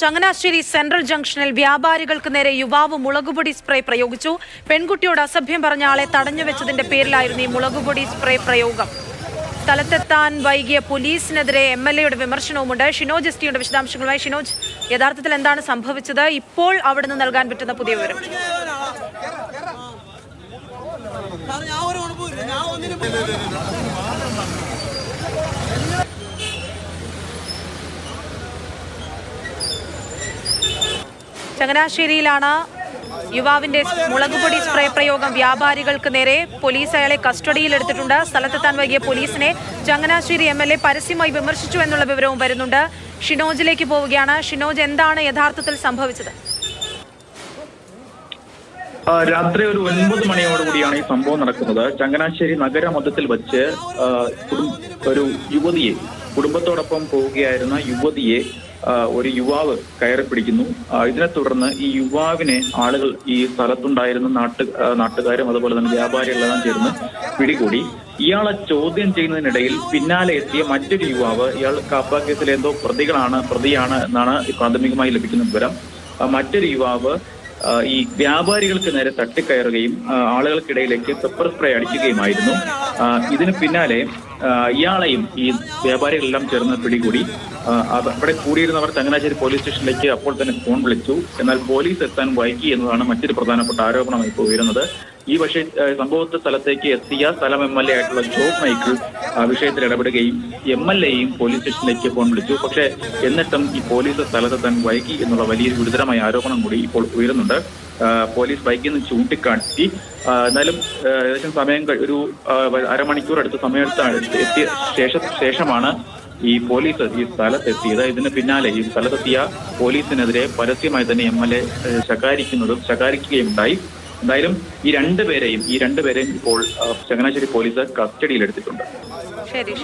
Changanassery central ജംഗ്ഷനിൽ വ്യാപാരികൾക്ക് നേരെ യുവാവ് മുളകുപൊടി സ്പ്രേ പ്രയോഗിച്ചു. പെൺകുട്ടിയോട് അസഭ്യം പറഞ്ഞ ആളെ തടഞ്ഞു വെച്ചതിന്റെ പേരിലായിരുന്നു ഈ മുളകുപൊടി സ്പ്രേ പ്രയോഗം. സ്ഥലത്തെത്താൻ വൈകിയ പോലീസിനെതിരെ എം എൽ എയുടെ വിമർശനവുമുണ്ട്. ഷിനോജ് എസ്റ്റിയുടെ വിശദാംശങ്ങളുമായി ഷിനോജ് യഥാർത്ഥത്തിൽ എന്താണ് സംഭവിച്ചത്? ഇപ്പോൾ അവിടെ നിന്ന് നൽകാൻ പറ്റുന്ന പുതിയ വിവരം. ഞാൻ ഒരു കുഴപ്പമില്ല ഞാൻ ഒന്നിനും ചങ്ങനാശ്ശേരിയിലാണ് യുവാവിന്റെ മുളകുപൊടി സ്പ്രേ പ്രയോഗം. വ്യാപാരികൾക്ക് നേരെ പോലീസ് അയാളെ കസ്റ്റഡിയിലെടുത്തിട്ടുണ്ട് സ്ഥലത്തെത്താൻ വൈകിയ പോലീസിനെ ചങ്ങനാശ്ശേരി എം എൽ എ പരസ്യമായി വിമർശിച്ചു എന്നുള്ള വിവരവും വരുന്നുണ്ട്. ഷിനോജിലേക്ക് പോവുകയാണ്. ഷിനോജ് എന്താണ് യഥാർത്ഥത്തിൽ സംഭവിച്ചത്? രാത്രി ഒരു ഒൻപത് മണിയോടുകൂടിയാണ് ഈ സംഭവം നടക്കുന്നത്. ചങ്ങനാശ്ശേരി നഗരമധ്യത്തിൽ വെച്ച് ഒരു യുവതിയെ കുടുംബത്തോടൊപ്പം പോവുകയായിരുന്ന യുവതിയെ ഒരു യുവാവ് കയറി പിടിക്കുന്നു. ഇതിനെ തുടർന്ന് ഈ യുവാവിനെ ആളുകൾ ഈ സ്ഥലത്തുണ്ടായിരുന്ന നാട്ടു നാട്ടുകാരും അതുപോലെ തന്നെ വ്യാപാരികളെല്ലാം ചേർന്ന് പിടികൂടി. ഇയാളെ ചോദ്യം ചെയ്യുന്നതിനിടയിൽ പിന്നാലെ എത്തിയ മറ്റൊരു യുവാവ് ഇയാൾ കാപ്പ കേസിലെ എന്തോ പ്രതികളാണ് പ്രതിയാണ് എന്നാണ് പ്രാഥമികമായി ലഭിക്കുന്ന വിവരം. മറ്റൊരു യുവാവ് ഈ വ്യാപാരികൾക്ക് നേരെ തട്ടിക്കയറുകയും ആളുകൾക്കിടയിലേക്ക് പെപ്പർ സ്പ്രേ അടിക്കുകയുമായിരുന്നു. ഇതിന് പിന്നാലെ ഇയാളെയും ഈ വ്യാപാരികളെല്ലാം ചേർന്ന് പിടികൂടി അവിടെ കൂടിയിരുന്നവർ ചങ്ങനാശ്ശേരി പോലീസ് സ്റ്റേഷനിലേക്ക് അപ്പോൾ തന്നെ ഫോൺ വിളിച്ചു. എന്നാൽ പോലീസ് എത്താൻ വൈകി എന്നതാണ് മറ്റൊരു പ്രധാനപ്പെട്ട ആരോപണമായി ഇപ്പോൾ ഉയരുന്നത്. ഈ പക്ഷേ സംഭവത്തെ സ്ഥലത്തേക്ക് എത്തിയ സ്ഥലം എം എൽ എ ആയിട്ടുള്ള ജോബ് മൈക്കിൾ വിഷയത്തിൽ ഇടപെടുകയും എം എൽ എയും പോലീസ് സ്റ്റേഷനിലേക്ക് ഫോൺ വിളിച്ചു. പക്ഷേ എന്നിട്ടും ഈ പോലീസ് സ്ഥലത്തെത്താൻ വൈകി എന്നുള്ള വലിയൊരു ഗുരുതരമായ ആരോപണം കൂടി ഇപ്പോൾ ഉയരുന്നുണ്ട്. ആ, ബൈക്കിൽ നിന്ന് ചൂണ്ടിക്കാട്ടി എന്നാലും ഏകദേശം സമയം ഒരു അരമണിക്കൂർ അടുത്ത സമയത്താണ് എത്തിയ ശേഷ ശേഷമാണ് ഈ പോലീസ് ഈ സ്ഥലത്തെത്തിയത്. ഇതിന് പിന്നാലെ ഈ സ്ഥലത്തെത്തിയ പോലീസിനെതിരെ പരസ്യമായി തന്നെ എം എൽ എ ശകാരിക്കുന്നതും ശകാരിക്കുകയും ഉണ്ടായി എന്തായാലും ഈ രണ്ടുപേരെയും ഈ രണ്ടുപേരെയും ഇപ്പോൾ ചങ്ങനാശ്ശേരി പോലീസ് കസ്റ്റഡിയിലെടുത്തിട്ടുണ്ട്. ശരി